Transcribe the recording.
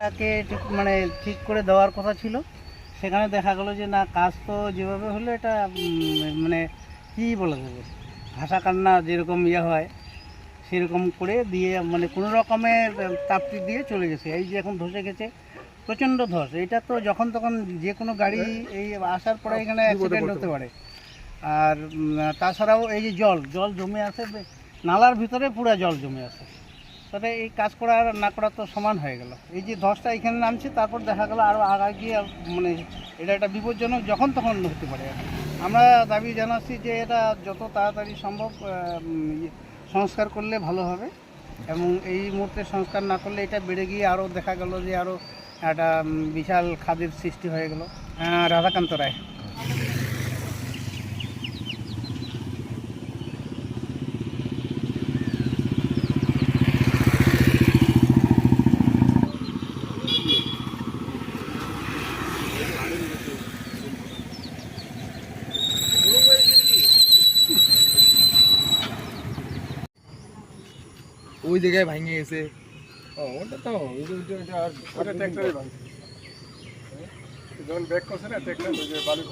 তাকে মানে ঠিক করে দেওয়ার কথা ছিল। সেখানে দেখা গেলো যে না কাজ তো যেভাবে হলো এটা মানে কী বলা যাবে ভাষা কান্না যেরকম ইয়ে হয় সেরকম করে দিয়ে মানে কোনো রকমের তাপটি দিয়ে চলে গেছে। এই যে এখন ধসে গেছে প্রচণ্ড ধস। এটা তো যখন তখন যে কোনো গাড়ি এই আসার পরে এখানে অ্যাক্সিডেন্ট হতে পারে। আর তাছাড়াও এই যে জল জল জমে আছে নালার ভিতরে পুরো জল জমে আছে। তাহলে এই কাজ করা আর না করা তো সমান হয়ে গেল। এই যে ধসটা এখানে নামছে তারপর দেখা গেল আরও আগা গিয়ে মানে এটা একটা বিপজ্জনক যখন তখন হতে পারে। আমরা দাবি জানাচ্ছি যে এটা যত তাড়াতাড়ি সম্ভব ইয়ে, সংস্কার করলে ভালো হবে এবং এই মুহূর্তে সংস্কার না করলে এটা বেড়ে গিয়ে আরও দেখা গেল যে আরও একটা বিশাল খাদের সৃষ্টি হয়ে গেল। রাধাকান্ত রায়। ওই জায়গায় ভাঙে গেছে ও ওটা তো ওটা ট্র্যাক্টরে ভাঙছে যখন ব্যাক করছে না ট্র্যাক্টর বালু